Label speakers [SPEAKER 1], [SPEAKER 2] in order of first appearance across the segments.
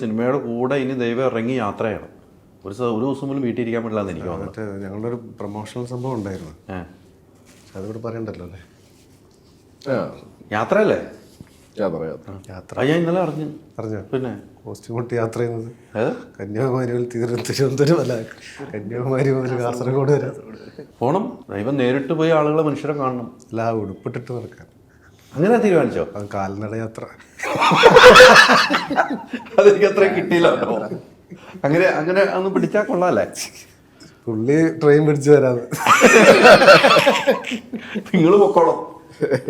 [SPEAKER 1] സിനിമയുടെ കൂടെ ഇനി ദൈവം ഇറങ്ങി യാത്രയാണ്. ഒരു ഒരു ദിവസം പോലും വീട്ടിൽ ഇരിക്കാൻ പറ്റില്ല എന്ന് എനിക്ക് തോന്നുന്നു.
[SPEAKER 2] ഞങ്ങളുടെ ഒരു പ്രൊമോഷണൽ സംഭവം ഉണ്ടായിരുന്നു. അതിവിടെ പറയണ്ടല്ലോ അല്ലേ?
[SPEAKER 1] യാത്രയല്ലേ?
[SPEAKER 3] യാത്ര യാത്ര
[SPEAKER 2] യാത്ര.
[SPEAKER 1] അത് ഞാൻ ഇന്നലെ അറിഞ്ഞു.
[SPEAKER 2] അറിഞ്ഞു?
[SPEAKER 1] പിന്നെ?
[SPEAKER 2] കോസ്റ്റ്യൂം ഇട്ട് യാത്ര ചെയ്യുന്നത്. കന്യാകുമാരി മുതൽ തിരു തിരുവനന്തപുരം അല്ല കന്യാകുമാരി മുതൽ കാസർഗോഡ് വരെ.
[SPEAKER 1] പോണം. ദൈവം നേരിട്ട് പോയി ആളുകളെ മനുഷ്യരെ കാണണം.
[SPEAKER 2] എല്ലാ ഉടുപ്പിട്ടിട്ട് നടക്കാൻ.
[SPEAKER 1] അങ്ങനെ തീരുമാനിച്ചോ?
[SPEAKER 2] കാൽനട യാത്ര.
[SPEAKER 1] അതെനിക്ക് അത്ര കിട്ടിയില്ല. അങ്ങനെ അങ്ങനെ അന്ന് പിടിച്ചാൽ കൊള്ളാല്ലേ?
[SPEAKER 2] പുള്ളി ട്രെയിൻ പിടിച്ചു വരാതെ
[SPEAKER 1] നിങ്ങൾ പൊക്കോളോ.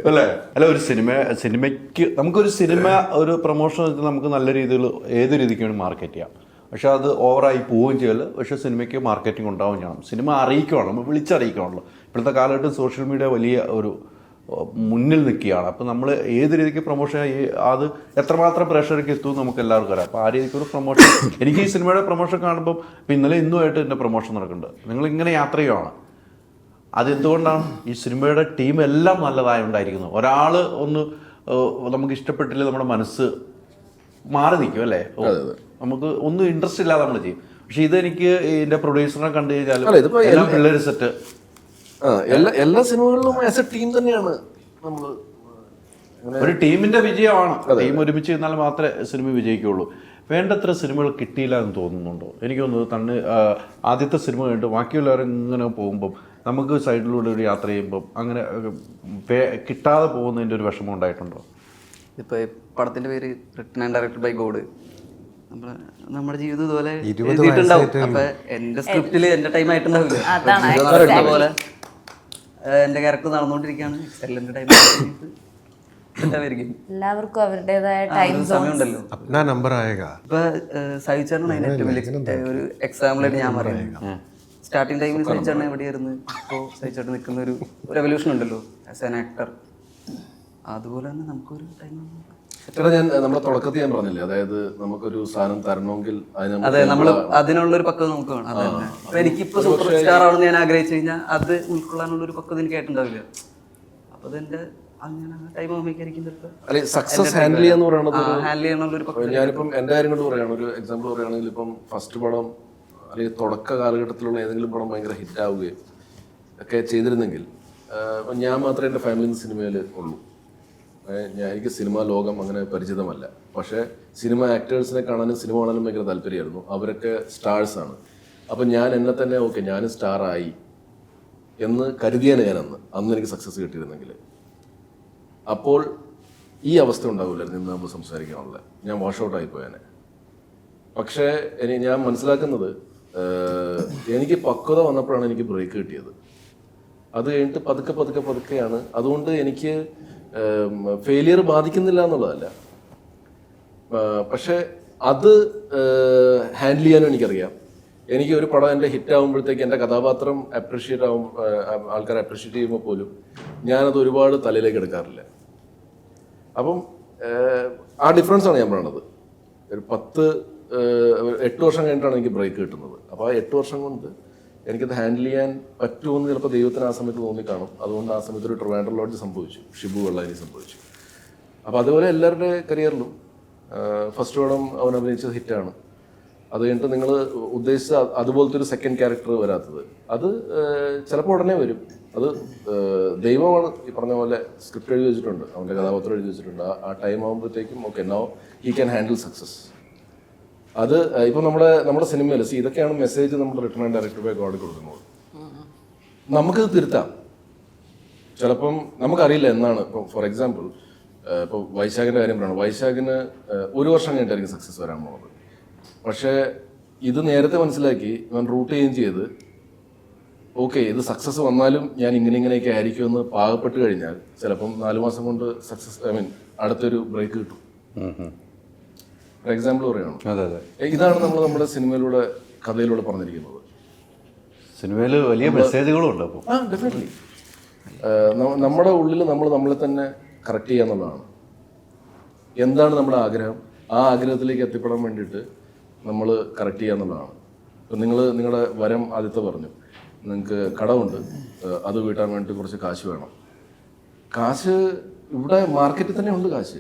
[SPEAKER 1] അല്ലേ? അല്ല ഒരു സിനിമ സിനിമയ്ക്ക് നമുക്കൊരു സിനിമ ഒരു പ്രൊമോഷൻ വെച്ചാൽ നമുക്ക് നല്ല രീതിയിൽ ഏത് രീതിക്ക് വേണ്ടി മാർക്കറ്റ് ചെയ്യാം. പക്ഷെ അത് ഓവറായി പോവുകയും ചെയ്യൽ. പക്ഷെ സിനിമയ്ക്ക് മാർക്കറ്റിംഗ് ഉണ്ടാവുകയും ചെയ്യണം. സിനിമ അറിയിക്കുകയാണല്ലോ നമ്മൾ വിളിച്ചറിയിക്കുകയാണല്ലോ ഇപ്പോഴത്തെ കാലഘട്ടം സോഷ്യൽ മീഡിയ വലിയ ഒരു മുന്നിൽ നിൽക്കുകയാണ്. അപ്പോൾ നമ്മൾ ഏത് രീതിക്ക് പ്രൊമോഷൻ അത് എത്രമാത്രം പ്രേക്ഷകർക്ക് എത്തും നമുക്ക് എല്ലാവർക്കും അറിയാം. അപ്പോൾ ആ രീതിക്ക് ഒരു പ്രൊമോഷൻ എനിക്ക് ഈ സിനിമയുടെ പ്രൊമോഷൻ കാണുമ്പോൾ ഇപ്പോൾ ഇന്നലെ ഇന്നുമായിട്ട് എന്റെ പ്രൊമോഷൻ നടക്കുന്നുണ്ട്. നിങ്ങൾ ഇങ്ങനെ യാത്ര ചെയ്യുവാണ്. അതെന്തുകൊണ്ടാണ്? ഈ സിനിമയുടെ ടീം എല്ലാം നല്ലതായി ഉണ്ടായിരിക്കുന്നു ഒരാൾ ഒന്ന് നമുക്ക് ഇഷ്ടപ്പെട്ടില്ല നമ്മുടെ മനസ്സ് മാറി നിൽക്കും അല്ലേ? നമുക്ക് ഒന്നും ഇൻട്രസ്റ്റ് ഇല്ലാതെ നമ്മൾ ചെയ്യും. പക്ഷെ ഇതെനിക്ക് എന്റെ പ്രൊഡ്യൂസറിനെ കണ്ടു കഴിഞ്ഞാൽ എല്ലാം പിള്ളേർ സെറ്റ്
[SPEAKER 3] എല്ലാ എല്ലാ സിനിമകളിലും ആസ് എ ടീം തന്നെയാണ് നമ്മൾ
[SPEAKER 1] ഒരു ടീമിന്റെ വിജയമാണ്. ടീം ഒരുമിച്ച് നിന്നാൽ മാത്രമേ സിനിമ വിജയിക്കുള്ളൂ വേണ്ടത്ര സിനിമകൾ കിട്ടിയില്ല എന്ന് തോന്നുന്നുണ്ടോ? എനിക്ക് തോന്നുന്നത് തന്നെ ആദ്യത്തെ സിനിമ കണ്ട് ബാക്കിയുള്ളവരും ഇങ്ങനെ പോകുമ്പം നമുക്ക് സൈഡിലൂടെ ഒരു യാത്ര ചെയ്യുമ്പം അങ്ങനെ കിട്ടാതെ പോകുന്നതിന്റെ ഒരു വിഷമം ഉണ്ടായിട്ടുണ്ടോ?
[SPEAKER 4] ഇപ്പൊ പടത്തിന്റെ പടത്തിന്റെ പേര് written and directed by God നമ്മുടെ ജീവിതം ഇതുപോലെ എഴുതിയിട്ടുണ്ടാവും. അപ്പൊ എന്റെ സ്ക്രിപ്റ്റിൽ എന്റെ ടൈം ആയിട്ടുണ്ടാവില്ല?
[SPEAKER 5] അതാണ്.
[SPEAKER 4] എന്റെ ക്യാരക്ടർ നടന്നുകൊണ്ടിരിക്കുകയാണ്. എക്സലിന്റെ ടൈം
[SPEAKER 5] എല്ലാവർക്കും അവരുടേതായ ടൈം
[SPEAKER 4] സമയമുണ്ടല്ലോ.
[SPEAKER 2] അപ്നാ നമ്പർ ആയേഗ
[SPEAKER 4] ഇപ്പൊ സഹിച്ചാണ് അതിന് ഏറ്റവും വലിയ ഒരു എക്സാമ്പിളായിട്ട് ഞാൻ പറയുന്നത്. സ്റ്റാർട്ടിങ് ടൈമിൽ സഹിച്ചാണ് എവിടെയായിരുന്നു? ഇപ്പോൾ സഹിച്ചായിട്ട് നിൽക്കുന്ന ഒരു റെവല്യൂഷൻ ഉണ്ടല്ലോ. ആസ് ആൻ ആക്ടർ അതുപോലെ തന്നെ നമുക്കൊരു ടൈം
[SPEAKER 3] ചേട്ടാ ഞാൻ നമ്മുടെ തുടക്കത്തിൽ ഞാൻ പറഞ്ഞില്ലേ? അതായത് നമുക്കൊരു സാധനം തരണമെങ്കിൽ
[SPEAKER 4] അതെ നമ്മൾ അതിനുള്ള ഒരു പക്വത നമുക്ക് വേണം. അത് തന്നെ അപ്പൊ എനിക്കിപ്പോ സൂപ്പർ സ്റ്റാർ ആണെന്ന് ഞാൻ ആഗ്രഹിച്ചു കഴിഞ്ഞാൽ അത് ഉൾക്കൊള്ളാനുള്ള ഒരു പക്വത എനിക്ക് ആയിട്ടുണ്ടാവില്ല. അപ്പൊ അതെന്റെ
[SPEAKER 3] സക്സസ് ഹാൻഡിൽ ചെയ്യാന്ന് പറയുന്നത് ഞാനിപ്പം എന്റെ കാര്യം കൊണ്ട് പറയുകയാണ്. ഒരു എക്സാമ്പിൾ പറയുകയാണെങ്കിൽ ഇപ്പം ഫസ്റ്റ് പടം അല്ലെങ്കിൽ തുടക്ക കാലഘട്ടത്തിലുള്ള ഏതെങ്കിലും പടം ഭയങ്കര ഹിറ്റ് ആവുകയും ഒക്കെ ചെയ്തിരുന്നെങ്കിൽ ഞാൻ മാത്രമേ എന്റെ ഫാമിലി സിനിമയിൽ ഉള്ളൂ. എനിക്ക് സിനിമാ ലോകം അങ്ങനെ പരിചിതമല്ല. പക്ഷേ സിനിമ ആക്ടേഴ്സിനെ കാണാനും സിനിമ കാണാനും ഭയങ്കര താല്പര്യമായിരുന്നു. അവരൊക്കെ സ്റ്റാർസ് ആണ്. അപ്പം ഞാൻ എന്നെ തന്നെ ഓക്കെ ഞാനും സ്റ്റാറായി എന്ന് കരുതിയാണ് ഞാൻ അന്ന് അന്ന് എനിക്ക് സക്സസ് കിട്ടിയിരുന്നെങ്കിൽ. അപ്പോൾ ഈ അവസ്ഥ ഉണ്ടാവില്ലായിരുന്നു ഇന്ന് നമ്മൾ സംസാരിക്കാനുള്ള. ഞാൻ വാഷ് ഔട്ട് ആയിപ്പോയാനെ പക്ഷേ ഇനി ഞാൻ മനസ്സിലാക്കുന്നത് എനിക്ക് പക്വത വന്നപ്പോഴാണ് എനിക്ക് ബ്രേക്ക് കിട്ടിയത്. അത് കഴിഞ്ഞിട്ട് പതുക്കെ പതുക്കെ പതുക്കെയാണ്. അതുകൊണ്ട് എനിക്ക് ഫെയിലിയർ ബാധിക്കുന്നില്ല എന്നുള്ളതല്ല. പക്ഷേ അത് ഹാൻഡിൽ ചെയ്യാനും എനിക്കറിയാം. എനിക്ക് ഒരു പടം എന്റെ ഹിറ്റ് ആകുമ്പോഴത്തേക്ക് എന്റെ കഥാപാത്രം അപ്രിഷ്യേറ്റ് ആവും ആൾക്കാർ അപ്രിഷ്യേറ്റ് ചെയ്യുമ്പോൾ പോലും ഞാനത് ഒരുപാട് തലയിലേക്ക് എടുക്കാറില്ല. അപ്പം ആ ഡിഫറൻസ് ആണ് ഞാൻ പറയണത്. ഒരു പത്ത് എട്ട് വർഷം കഴിഞ്ഞിട്ടാണ് എനിക്ക് ബ്രേക്ക് കിട്ടുന്നത്. അപ്പോൾ ആ എട്ട് വർഷം കൊണ്ട് എനിക്കത് ഹാൻഡിൽ ചെയ്യാൻ പറ്റുമെന്ന് ചിലപ്പോൾ ദൈവത്തിന് ആ സമയത്ത് തോന്നിക്കാണും. അതുകൊണ്ട് ആ സമയത്ത് ഒരു ട്രിവാൻഡർ ലോഡ്ജ് സംഭവിച്ചു. ഷിബു വെള്ളാരി സംഭവിച്ചു. അപ്പോൾ അതുപോലെ എല്ലാവരുടെ കരിയറിലും ഫസ്റ്റ് പടം അവൻ അഭിനയിച്ചത് ഹിറ്റാണ് അത് കഴിഞ്ഞിട്ട് നിങ്ങൾ ഉദ്ദേശിച്ച അതുപോലത്തെ ഒരു സെക്കൻഡ് ക്യാരക്ടർ വരാത്തത്. അത് ചിലപ്പോൾ ഉടനെ വരും. അത് ദൈവമാണ് ഈ പറഞ്ഞ പോലെ സ്ക്രിപ്റ്റ് എഴുതി വെച്ചിട്ടുണ്ട്. അവന്റെ കഥാപാത്രം എഴുതി വെച്ചിട്ടുണ്ട്. ആ- ടൈം ആകുമ്പോഴത്തേക്കും okay no he can handle success അത് ഇപ്പൊ ഇപ്പം നമ്മുടെ നമ്മുടെ സിനിമയിൽ സി ഇതൊക്കെയാണ് മെസ്സേജ് നമ്മൾ written and directed by God കൊടുക്കുന്നത്. നമുക്കിത് തിരുത്താം. ചിലപ്പം നമുക്കറിയില്ല എന്നാണ്. ഇപ്പം ഫോർ എക്സാമ്പിൾ ഇപ്പോൾ വൈശാഖിന്റെ കാര്യം പറയണം. വൈശാഖിന് ഒരു വർഷം കഴിഞ്ഞിട്ടായിരിക്കും സക്സസ് വരാൻ പോകുന്നത് പക്ഷേ ഇത് നേരത്തെ മനസ്സിലാക്കി ഞാൻ റൂട്ട് ചെയ്യുകയും ചെയ്ത് ഓക്കെ ഇത് സക്സസ് വന്നാലും ഞാൻ ഇങ്ങനെ ഇങ്ങനെയൊക്കെ ആയിരിക്കും എന്ന് പാകപ്പെട്ട് കഴിഞ്ഞാൽ ചിലപ്പം നാലു മാസം കൊണ്ട് സക്സസ് ഐ മീൻ അടുത്തൊരു ബ്രേക്ക് കിട്ടും. എക്സാമ്പിൾ പറയുകയാണ്
[SPEAKER 1] അതെ അതെ.
[SPEAKER 3] ഇതാണ് നമ്മൾ നമ്മുടെ സിനിമയിലൂടെ കഥയിലൂടെ പറഞ്ഞിരിക്കുന്നത്.
[SPEAKER 1] സിനിമയിൽ വലിയ മെസ്സേജുകളും ഉണ്ട് അപ്പോൾ
[SPEAKER 3] ആ ഡെഫിനറ്റ്ലി നമ്മുടെ ഉള്ളിൽ നമ്മൾ നമ്മളെ തന്നെ കറക്റ്റ് ചെയ്യുക എന്നുള്ളതാണ്. എന്താണ് നമ്മുടെ ആഗ്രഹം? ആ ആഗ്രഹത്തിലേക്ക് എത്തിപ്പെടാൻ വേണ്ടിയിട്ട് നമ്മൾ കറക്റ്റ് ചെയ്യുക എന്നുള്ളതാണ്. ഇപ്പം നിങ്ങൾ നിങ്ങളുടെ വരം ആദ്യത്തെ പറഞ്ഞു. നിങ്ങൾക്ക് കടമുണ്ട്. അത് വീട്ടാൻ വേണ്ടി കുറച്ച് കാശ് വേണം. കാശ് ഇവിടെ മാർക്കറ്റിൽ തന്നെ ഉണ്ട് കാശ്.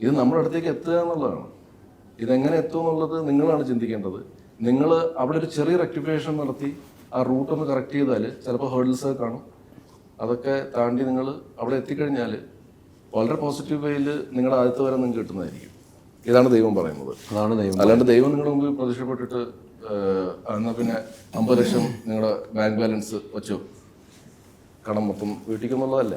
[SPEAKER 3] ഇത് നമ്മുടെ അടുത്തേക്ക് എത്തുക എന്നുള്ളതാണ്. ഇതെങ്ങനെ എത്തും എന്നുള്ളത് നിങ്ങളാണ് ചിന്തിക്കേണ്ടത്. നിങ്ങൾ അവിടെ ഒരു ചെറിയ റെക്ടിഫിക്കേഷൻ നടത്തി ആ റൂട്ട് ഒന്ന് കറക്റ്റ് ചെയ്താൽ ചിലപ്പോൾ ഹേർഡിൽസ് കാണും. അതൊക്കെ താണ്ടി നിങ്ങൾ അവിടെ എത്തിക്കഴിഞ്ഞാൽ വളരെ പോസിറ്റീവ് വേയിൽ നിങ്ങളുടെ ആദ്യത്തെ വരെ നിങ്ങൾക്ക് കിട്ടുന്നതായിരിക്കും. ഇതാണ് ദൈവം പറയുന്നത്.
[SPEAKER 1] അതാണ് ദൈവം
[SPEAKER 3] അല്ലാണ്ട് ദൈവം നിങ്ങളുടെ മുമ്പിൽ പ്രത്യക്ഷപ്പെട്ടിട്ട് എന്നാൽ പിന്നെ അമ്പത് ലക്ഷം നിങ്ങളുടെ ബാങ്ക് ബാലൻസ് വെച്ചോ. കടം മൊത്തം വീട്ടിക്കുന്നുള്ളതല്ല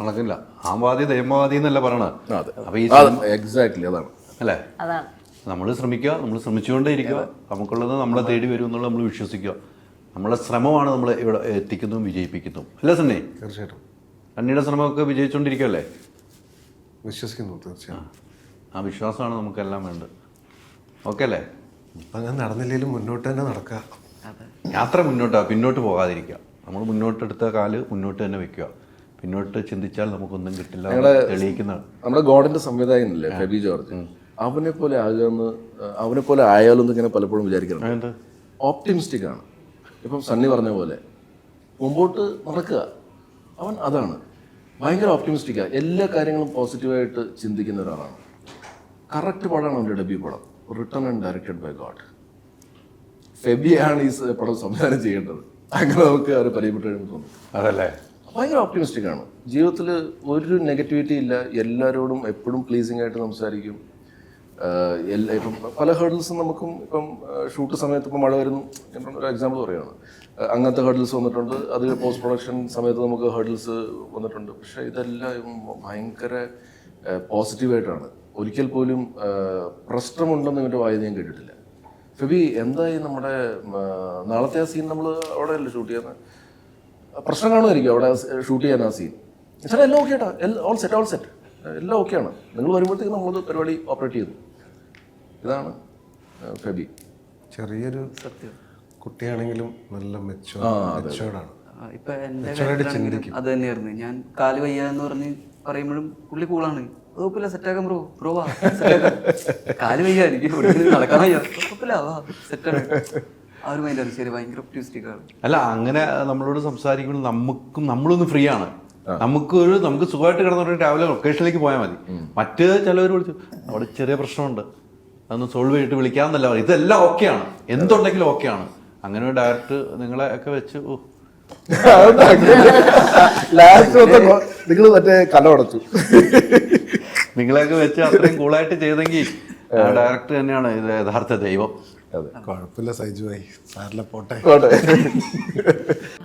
[SPEAKER 1] നടക്കില്ല ആംവാദി വാദി ദൈവവാദി എന്നല്ല പറയണത്.
[SPEAKER 3] അതെ.
[SPEAKER 1] അപ്പൊ ഈ
[SPEAKER 3] എക്സാക്ട്ലി അതാണ്.
[SPEAKER 1] അല്ലേ?
[SPEAKER 5] അതാണ്.
[SPEAKER 1] നമ്മൾ ശ്രമിക്കുക നമ്മൾ ശ്രമിച്ചുകൊണ്ടേയിരിക്കുക. നമുക്കുള്ളത് നമ്മളെ തേടി വരും എന്നുള്ളത് നമ്മൾ വിശ്വസിക്കുക. നമ്മളെ ശ്രമമാണ് നമ്മൾ ഇവിടെ എത്തിക്കുന്നതും വിജയിപ്പിക്കുന്നതും അല്ലേ സണ്ണി?
[SPEAKER 2] തീർച്ചയായിട്ടും.
[SPEAKER 1] സണ്ണിയുടെ ശ്രമമൊക്കെ വിജയിച്ചുകൊണ്ടിരിക്കുകയല്ലേ
[SPEAKER 2] വിശ്വസിക്കുന്നു തീർച്ചയായും.
[SPEAKER 1] ആ വിശ്വാസമാണ് നമുക്കെല്ലാം വേണ്ടത്. ഓക്കെ അല്ലേ?
[SPEAKER 2] ഇപ്പം ഞാൻ നടന്നില്ലെങ്കിലും മുന്നോട്ട് തന്നെ നടക്കുക
[SPEAKER 1] യാത്ര മുന്നോട്ടാ പിന്നോട്ട് പോകാതിരിക്കുക. നമ്മൾ മുന്നോട്ടെടുത്ത കാൽ മുന്നോട്ട് തന്നെ വെക്കുക. പിന്നോട്ട് ചിന്തിച്ചാൽ നമുക്കൊന്നും കിട്ടില്ല തെളിയിക്കുന്നതാണ് തെളിയിക്കുന്ന
[SPEAKER 3] നമ്മുടെ ഗോഡിന്റെ സംവിധായകനില്ലേ ഫെബി ജോർജ്. അവനെ പോലെ ആകുമെന്ന് അവനെ പോലെ ആയാലും ഇങ്ങനെ പലപ്പോഴും വിചാരിക്കണം? ഓപ്റ്റിമിസ്റ്റിക് ആണ്. ഇപ്പം സണ്ണി പറഞ്ഞ പോലെ മുമ്പോട്ട് നടക്കുക അവൻ അതാണ്. ഭയങ്കര ഓപ്റ്റിമിസ്റ്റിക്കാണ് എല്ലാ കാര്യങ്ങളും പോസിറ്റീവായിട്ട് ചിന്തിക്കുന്ന ഒരാളാണ്. കറക്റ്റ് പടമാണ് അവന്റെ ഡെബ്യൂ പടം. Written and directed by God ഫെബിയാണ് ഈ പടം സംവിധാനം ചെയ്യേണ്ടത്. അങ്ങനെ നമുക്ക് അവർ പരിചയപ്പെട്ട് കഴിയുമ്പോൾ തോന്നും.
[SPEAKER 1] അതല്ലേ?
[SPEAKER 3] ഭയങ്കര ഓപ്റ്റിമിസ്റ്റിക് ആണ്. ജീവിതത്തിൽ ഒരു നെഗറ്റിവിറ്റി ഇല്ല. എല്ലാവരോടും എപ്പോഴും പ്ലീസിംഗ് ആയിട്ട് സംസാരിക്കും. എല്ലാ ഇപ്പം പല ഹേർഡിൽസും നമുക്കും ഇപ്പം ഷൂട്ട് സമയത്ത് ഇപ്പം മഴ വരുന്നു. ഒരു എക്സാമ്പിൾ പറയുകയാണ് അങ്ങനത്തെ ഹേർഡിൽസ് വന്നിട്ടുണ്ട്. അത് പോസ്റ്റ് പ്രൊഡക്ഷൻ സമയത്ത് നമുക്ക് ഹേർഡിൽസ് വന്നിട്ടുണ്ട്. പക്ഷേ ഇതെല്ലാം ഭയങ്കര പോസിറ്റീവായിട്ടാണ് ഒരിക്കൽ പോലും പ്രശ്നമുണ്ടെന്ന് ഇവന്റെ വായന ഞാൻ കേട്ടിട്ടില്ല. ഫെബി എന്തായി നമ്മുടെ നാളത്തെ ആ സീൻ നമ്മൾ അവിടെ അല്ലേ ഷൂട്ട് ചെയ്യുന്നത് പ്രശ്നം കാണുമായിരിക്കും അവിടെ ഷൂട്ട് ചെയ്യാൻ ആ സീൻ ചേട്ടാ എല്ലാം ഓക്കെ ഏട്ടാ ഓൾ സെറ്റ് ഓൾ സെറ്റ് എല്ലാം ഓക്കെയാണ് നിങ്ങൾ വരുമ്പോഴത്തേക്ക് നമ്മളത് പരിപാടി ഓപ്പറേറ്റ് ചെയ്യുന്നു. ഇതാണ് ഫെബി.
[SPEAKER 2] ചെറിയൊരു കുട്ടിയാണെങ്കിലും നല്ല മെച്ചോ മെച്ചോർഡാണ്
[SPEAKER 4] ഇപ്പൊ എന്റെ അത് തന്നെയായിരുന്നു. ഞാൻ കാൽ വയ്യ എന്ന് പറഞ്ഞ് പറയുമ്പോഴും പുള്ളി കൂളാണ് കുഴപ്പമില്ല സെറ്റാക്കാം ബ്രോ ബ്രോ വാ കാൽ വയ്യ എനിക്ക് നടക്കാൻ വയ്യ. കുഴപ്പമില്ല വാ സെറ്റാണ് ആ ഒരു മൈൻഡാണ് ശരി ഭയങ്കര
[SPEAKER 1] അല്ല അങ്ങനെ നമ്മളോട് സംസാരിക്കുമ്പോൾ നമുക്കും നമ്മളൊന്ന് ഫ്രീ ആണ്. നമുക്ക് ഒരു നമുക്ക് സുഖമായിട്ട് കിടന്നിട്ട് രാവിലെ ലൊക്കേഷനിലേക്ക് പോയാൽ മതി. മറ്റേ ചിലവർ വിളിച്ചു അവിടെ ചെറിയ പ്രശ്നമുണ്ട്. അതൊന്ന് സോൾവ് ചെയ്തിട്ട് വിളിക്കാമെന്നല്ല പറയും ഇതെല്ലാം ഓക്കെയാണ്. എന്തുണ്ടെങ്കിലും ഓക്കെയാണ്. അങ്ങനെ ഒരു ഡയറക്റ്റ് നിങ്ങളെ ഒക്കെ വെച്ച് ഓ.
[SPEAKER 3] ലാസ്റ്റ് നിങ്ങൾ മറ്റേ കല ഉടച്ചു
[SPEAKER 1] നിങ്ങളെയൊക്കെ വെച്ച് അത്രയും കൂളായിട്ട് ചെയ്തെങ്കിൽ ഡയറക്ടർ തന്നെയാണ് ഇത് യഥാർത്ഥ ദൈവം.
[SPEAKER 3] അതെ.
[SPEAKER 2] കുഴപ്പമില്ല സൈജുവായി സാറിലെ പോട്ടെ.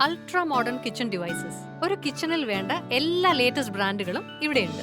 [SPEAKER 6] അൾട്രാ മോഡേൺ കിച്ചൺ ഡിവൈസസ് ഒരു കിച്ചണിൽ വേണ്ട എല്ലാ ലേറ്റസ്റ്റ് ബ്രാൻഡുകളും ഇവിടെയുണ്ട്.